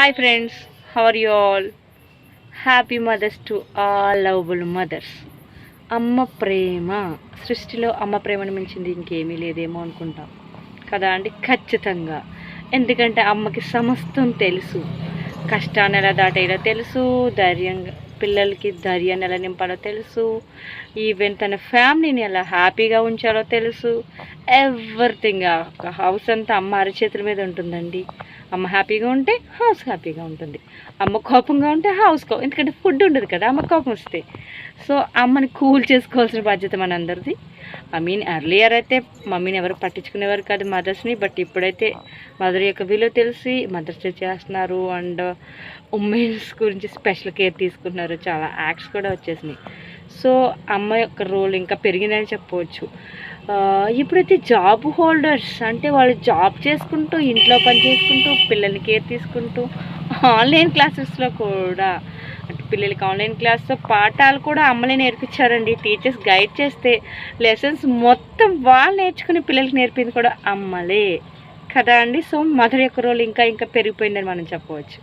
Hi friends how are you all happy mother's to all lovable mothers అమ్మ ప్రేమ. సృష్టిలో అమ్మ ప్రేమను మించింది ఇంకేమీ లేదేమో అనుకుంటాం. కదా అండి? ఖచ్చితంగా. ఎందుకంటే అమ్మకి సమస్తం తెలుసు. కష్టాన్ని ఎలా దాటేలా తెలుసు. ధైర్యంగా పిల్లలకి ధైర్యాన్ని ఎలా నింపాలో తెలుసు. ఈవెన్ తన ఫ్యామిలీని ఎలా హ్యాపీగా ఉంచాలో తెలుసు. ఎవ్రీథింగ్ హౌస్ అంతా అమ్మ అరచేతుల మీద ఉంటుందండి. అమ్మ హ్యాపీగా ఉంటే హౌస్ హ్యాపీగా ఉంటుంది. అమ్మ కోపంగా ఉంటే హౌస్ కో ఎందుకంటే ఫుడ్ ఉండదు కదా అమ్మ కోపం వస్తే. సో అమ్మని కూల్ చేసుకోవాల్సిన బాధ్యత మనందరిది. ఐ మీన్ ఎర్లియర్ అయితే మమ్మీని ఎవరు పట్టించుకునేవారు కాదు మదర్స్ని బట్ ఇప్పుడైతే మదర్ యొక్క విలువ తెలిసి మదర్స్ డే చేస్తున్నారు అండ్ ఉమెన్స్ గురించి స్పెషల్ కేర్ తీసుకుంటున్నారు. చాలా యాక్ట్స్ కూడా వచ్చేసినాయి. సో అమ్మ యొక్క రోల్ ఇంకా పెరిగిందని చెప్పవచ్చు. ఇప్పుడైతే జాబ్ హోల్డర్స్ అంటే వాళ్ళు జాబ్ చేసుకుంటూ ఇంట్లో పని చేసుకుంటూ పిల్లల్ని కేర్ తీసుకుంటూ ఆన్లైన్ క్లాసెస్లో కూడా పిల్లలకి ఆన్లైన్ క్లాస్తో పాఠాలు కూడా అమ్మలే నేర్పించారండి. టీచర్స్ గైడ్ చేస్తే లెసన్స్ మొత్తం వాళ్ళు నేర్చుకుని పిల్లలకి నేర్పింది కూడా అమ్మలే. కదా అండి? సో మదర్ యొక్క రోల్ ఇంకా ఇంకా పెరిగిపోయిందని మనం చెప్పవచ్చు.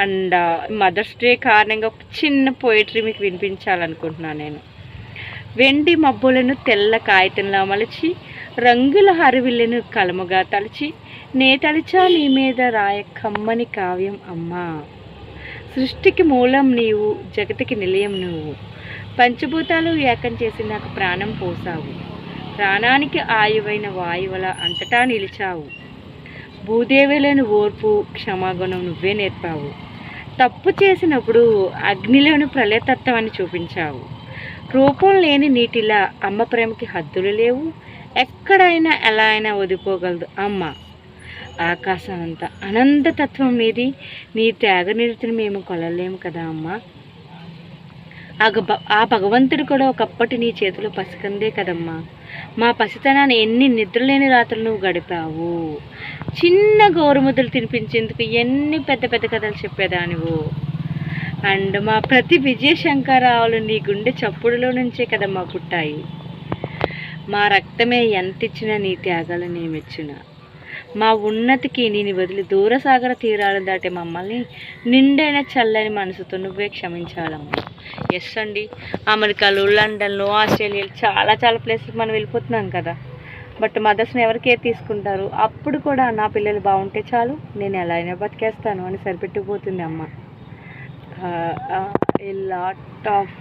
అండ్ మదర్స్ డే కారణంగా ఒక చిన్న పోయిటరీ మీకు వినిపించాలనుకుంటున్నాను నేను. వెండి మబ్బులను తెల్ల కాగితంలా మలచి రంగుల హరివిల్లను కలముగా తలచి నే తలిచా నీ మీద రాయ కమ్మని కావ్యం అమ్మా. సృష్టికి మూలం నీవు జగతికి నిలయం నువ్వు. పంచభూతాలు ఏకం చేసి నాకు ప్రాణం పోసావు. ప్రాణానికి ఆయువైన వాయువుల అంతటా నిలిచావు. భూదేవిలోని ఓర్పు క్షమాగుణం నువ్వే నేర్పావు. తప్పు చేసినప్పుడు అగ్నిలోని ప్రళయతత్వాన్ని చూపించావు. రూపం లేని నీటిలా అమ్మ ప్రేమకి హద్దులు లేవు. ఎక్కడైనా ఎలా అయినా వదిలిపోగలదు అమ్మ. ఆకాశం అంత అనంతతత్వం మీది. నీ త్యాగ నిరతిని మేము కొలలేము కదా అమ్మా. ఆ భగవంతుడు కూడా ఒకప్పటి నీ చేతిలో పసికందే కదమ్మా. మా పసితనాన్ని ఎన్ని నిద్రలేని రాత్రులు నువ్వు గడిపావు. చిన్న గోరుముద్దలు తినిపించేందుకు ఎన్ని పెద్ద పెద్ద కథలు చెప్పేదానివు. అండ్ మా ప్రతి విజయశంకరావులు నీ గుండె చప్పుడులో నుంచే కదమ్మా పుట్టాయి. మా రక్తమే ఎంత ఇచ్చినా నీ త్యాగాలను మెచ్చిన మా ఉన్నతికి నేను వదిలి దూరసాగర తీరాలు దాటే మమ్మల్ని నిండైన చల్లని మనసుతో నువ్వే క్షమించాలమ్మా. ఎస్ అండి. అమెరికాలో లండన్లో ఆస్ట్రేలియాలో చాలా చాలా ప్లేస్లకు మనం వెళ్ళిపోతున్నాం కదా. బట్ మదర్స్ని ఎవరు కేర్ తీసుకుంటారు? అప్పుడు కూడా నా పిల్లలు బాగుంటే చాలు నేను ఎలా అయినా బతికేస్తాను అని సరిపెట్టుకుపోతుంది అమ్మ. ఏ లాట్ ఆఫ్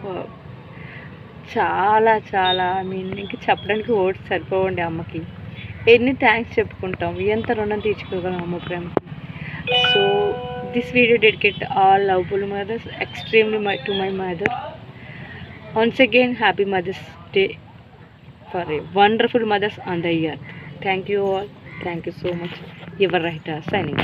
చాలా చాలా ఐ మీన్ ఇంక చెప్పడానికి ఓట్స్ సరిపోవండి అమ్మకి. ఎన్ని థ్యాంక్స్ చెప్పుకుంటాం ఎంత రుణం తీర్చుకోగలం అమ్మ ప్రేమ? So this video dedicate all loveful mothers extremely my to my mother once again happy mother's day for a wonderful mothers on the year thank you all thank you so much your writer signing